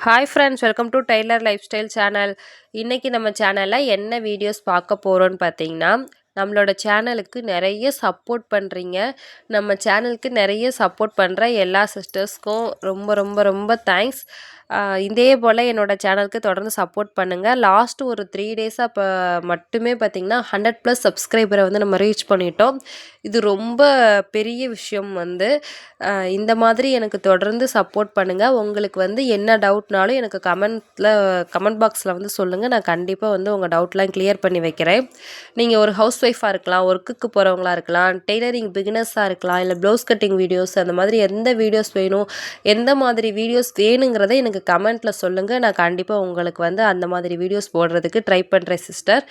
Hi friends welcome to tailor lifestyle channel இன்றைக்கி நம்ம சேனலில் என்ன வீடியோஸ் பார்க்க போகிறோன்னு பார்த்தீங்கன்னா நம்மளோட சேனலுக்கு நிறைய சப்போர்ட் பண்ணுறீங்க நம்ம சேனலுக்கு நிறைய சப்போர்ட் பண்ணுற எல்லா சிஸ்டர்ஸ்க்கும் ரொம்ப ரொம்ப ரொம்ப தேங்க்ஸ். இதே போல் என்னோடய சேனலுக்கு தொடர்ந்து சப்போர்ட் பண்ணுங்கள் லாஸ்ட்டு ஒரு த்ரீ டேஸாக இப்போ மட்டுமே பார்த்திங்கன்னா ஹண்ட்ரட் ப்ளஸ் சப்ஸ்கிரைபரை வந்து நம்ம ரீச் பண்ணிட்டோம். இது ரொம்ப பெரிய விஷயம் வந்து. இந்த மாதிரி எனக்கு தொடர்ந்து சப்போர்ட் பண்ணுங்கள் உங்களுக்கு வந்து என்ன டவுட்னாலும் எனக்கு கமெண்ட்டில் கமெண்ட் பாக்ஸில் வந்து சொல்லுங்கள் நான் கண்டிப்பாக வந்து உங்கள் டவுட்லாம் கிளியர் பண்ணி வைக்கிறேன். நீங்கள் ஒரு ஹவுஸ் ஒய்ஃப் ஒய்ஃபாக இருக்கலாம் ஒர்க்குக்கு போகிறவங்களா இருக்கலாம் டெய்லரிங் பிகினர்ஸாக இருக்கலாம் இல்லை ப்ளவுஸ் கட்டிங் வீடியோஸ் அந்த மாதிரி எந்த வீடியோஸ் வேணும் எந்த மாதிரி வீடியோஸ் வேணுங்கிறத எனக்கு கமெண்ட்டில் சொல்லுங்கள் நான் கண்டிப்பாக உங்களுக்கு வந்து அந்த மாதிரி வீடியோஸ் போடுறதுக்கு ட்ரை பண்ணுறேன் சிஸ்டர்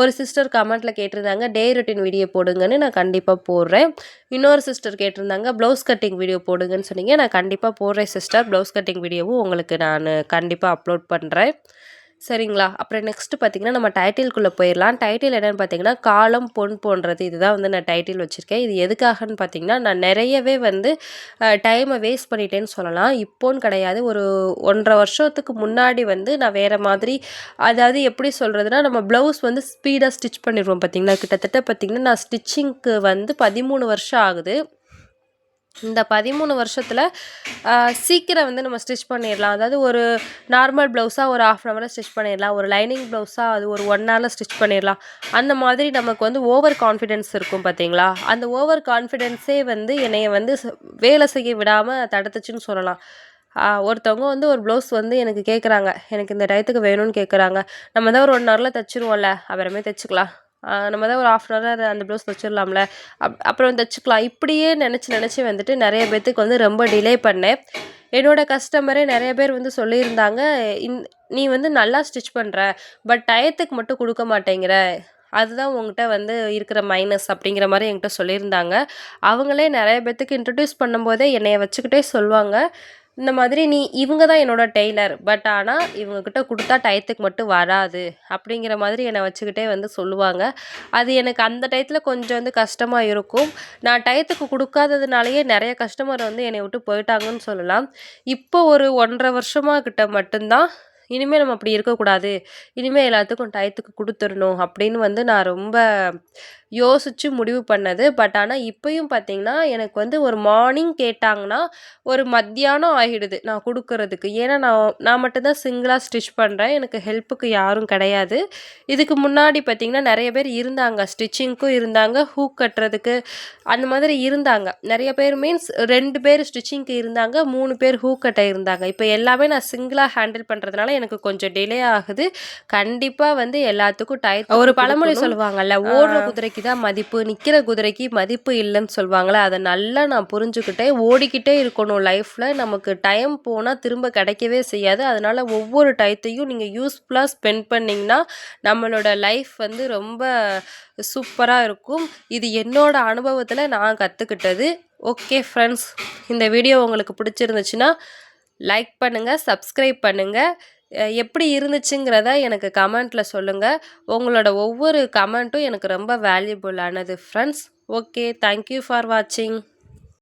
ஒரு சிஸ்டர் கமெண்ட்டில் கேட்டிருந்தாங்க டே ரொட்டின் வீடியோ போடுங்கன்னு நான் கண்டிப்பாக போடுறேன். இன்னொரு சிஸ்டர் கேட்டிருந்தாங்க ப்ளவுஸ் கட்டிங் வீடியோ போடுங்கன்னு சொன்னீங்க. நான் கண்டிப்பாக போடுறேன் சிஸ்டர் ப்ளவுஸ் கட்டிங் வீடியோவும் உங்களுக்கு நான் கண்டிப்பாக அப்லோட் பண்ணுறேன் சரிங்களா? அப்புறம் நெக்ஸ்ட்டு பார்த்திங்கன்னா நம்ம டைட்டில்குள்ளே போயிடலாம் டைட்டில் என்னென்னு பார்த்தீங்கன்னா காலம் பொன் போன்றது. இதுதான் வந்து நான் டைட்டில் வச்சுருக்கேன். இது எதுக்காகன்னு பார்த்தீங்கன்னா நான் நிறையவே வந்து டைமை வேஸ்ட் பண்ணிட்டேன்னு சொல்லலாம். இப்போன்னு கிடையாது. ஒரு ஒன்றரை வருஷத்துக்கு முன்னாடி வந்து நான் வேறு மாதிரி அதாவது எப்படி சொல்கிறதுனா நம்ம ப்ளவுஸ் வந்து ஸ்பீடாக ஸ்டிச் பண்ணிடுவோம் பார்த்திங்கன்னா கிட்டத்தட்ட பார்த்திங்கன்னா நான் ஸ்டிச்சிங்க்கு வந்து பதிமூணு வருஷம் ஆகுது. இந்த பதிமூணு வருஷத்தில் சீக்கிரம் வந்து நம்ம ஸ்டிச் பண்ணிடலாம் அதாவது ஒரு நார்மல் ப்ளவுஸாக ஒரு ஆஃப் அன் ஹவரில் ஸ்டிச் பண்ணிடலாம் ஒரு லைனிங் ப்ளவுஸாக அது ஒரு ஒன் ஹவரில் ஸ்டிச் பண்ணிடலாம் அந்த மாதிரி நமக்கு வந்து ஓவர் கான்ஃபிடென்ஸ் இருக்கும் பார்த்தீங்களா அந்த ஓவர் கான்ஃபிடென்ஸே வந்து என்னைய வந்து வேலை செய்ய விடாமல் தடுத்துச்சுன்னு சொல்லலாம். ஒருத்தவங்க வந்து ஒரு ப்ளவுஸ் வந்து எனக்கு கேட்குறாங்க எனக்கு இந்த டயத்துக்கு வேணும்னு கேட்குறாங்க நம்ம தான் ஒரு ஒன் ஹவரில் தைச்சிருவோம்ல அப்புறமே தைச்சிக்கலாம். நம்ம தான் ஒரு ஆஃப் அன் ஹவர் அந்த ப்ளவுஸ் தைச்சிடலாம்ல அப் அப்புறம் தைச்சிக்கலாம் இப்படியே நினச்சி நினச்சி வந்துட்டு நிறைய பேர்த்துக்கு வந்து ரொம்ப டிலே பண்ணேன். என்னோடய கஸ்டமரே நிறைய பேர் வந்து சொல்லியிருந்தாங்க இந் நீ வந்து நல்லா ஸ்டிச் பண்ணுற பட் டயத்துக்கு மட்டும் கொடுக்க மாட்டேங்கிற. அதுதான் உங்ககிட்ட வந்து இருக்கிற மைனஸ் அப்படிங்கிற மாதிரி என்கிட்ட சொல்லியிருந்தாங்க. அவங்களே நிறைய பேர்த்துக்கு இன்ட்ரடியூஸ் பண்ணும்போதே என்னைய வச்சுக்கிட்டே சொல்லுவாங்க. இந்த மாதிரி நீ இவங்க தான் என்னோடய டெய்லர். பட் ஆனால் இவங்கக்கிட்ட கொடுத்தா டயத்துக்கு மட்டும் வராது அப்படிங்கிற மாதிரி என்னை வச்சுக்கிட்டே வந்து சொல்லுவாங்க. அது எனக்கு அந்த டயத்தில் கொஞ்சம் வந்து கஷ்டமாக இருக்கும். நான் டயத்துக்கு கொடுக்காததுனாலேயே நிறைய கஸ்டமர் வந்து என்னை விட்டு போயிட்டாங்கன்னு சொல்லலாம். இப்போ ஒரு ஒன்றரை வருஷமாக கிட்ட மட்டும்தான் இனிமேல் நம்ம அப்படி இருக்கக்கூடாது. இனிமேல் எல்லாத்துக்கும் டயத்துக்கு கொடுத்துடணும் அப்படின்னு வந்து நான் ரொம்ப யோசித்து முடிவு பண்ணது. பட் ஆனால் இப்போயும் பார்த்திங்கன்னா எனக்கு வந்து ஒரு மார்னிங் கேட்டாங்கன்னா ஒரு மத்தியானம் ஆகிடுது நான் கொடுக்கறதுக்கு. ஏன்னா நான் நான் மட்டும்தான் சிங்கிளாக ஸ்டிச் பண்ணுறேன் எனக்கு ஹெல்ப்புக்கு யாரும் கிடையாது. இதுக்கு முன்னாடி பார்த்திங்கன்னா நிறைய பேர் இருந்தாங்க. ஸ்டிச்சிங்க்கும் இருந்தாங்க. ஹூக் கட்டுறதுக்கு அந்த மாதிரி இருந்தாங்க. நிறைய பேர் மீன்ஸ் ரெண்டு பேர் ஸ்டிச்சிங்க்கு இருந்தாங்க. மூணு பேர் ஹூக் கட்ட இருந்தாங்க. இப்போ எல்லாமே நான் சிங்கிளாக ஹேண்டில் பண்ணுறதுனால எனக்கு கொஞ்சம் டிலே ஆகுது. கண்டிப்பாக வந்து எல்லாத்துக்கும் டயர் ஒரு பழமொழி சொல்லுவாங்கல்ல ஓடுற குதிரைக்கு தான் மதிப்பு. நிற்கிற குதிரைக்கு மதிப்பு இல்லைன்னு சொல்லுவாங்களே அதை நல்லா நான் புரிஞ்சுக்கிட்டே ஓடிக்கிட்டே இருக்கணும் லைஃப்பில் நமக்கு டைம் போனால் திரும்ப கிடைக்கவே செய்யாது. அதனால் ஒவ்வொரு டயத்தையும் நீங்கள் யூஸ்ஃபுல்லாக ஸ்பெண்ட் பண்ணிங்கன்னா நம்மளோட லைஃப் வந்து ரொம்ப சூப்பராக இருக்கும். இது என்னோட அனுபவத்தில் நான் கற்றுக்கிட்டது ஓகே ஃப்ரெண்ட்ஸ் இந்த வீடியோ உங்களுக்கு பிடிச்சிருந்துச்சுன்னா லைக் பண்ணுங்கள் சப்ஸ்கிரைப் பண்ணுங்கள் எப்படி இருந்துச்சுங்கிறத எனக்கு கமெண்ட்டில் சொல்லுங்கள் உங்களோட ஒவ்வொரு கமெண்ட்டும் எனக்கு ரொம்ப வேல்யூபுல்லானது friends okay thank you for வாட்சிங்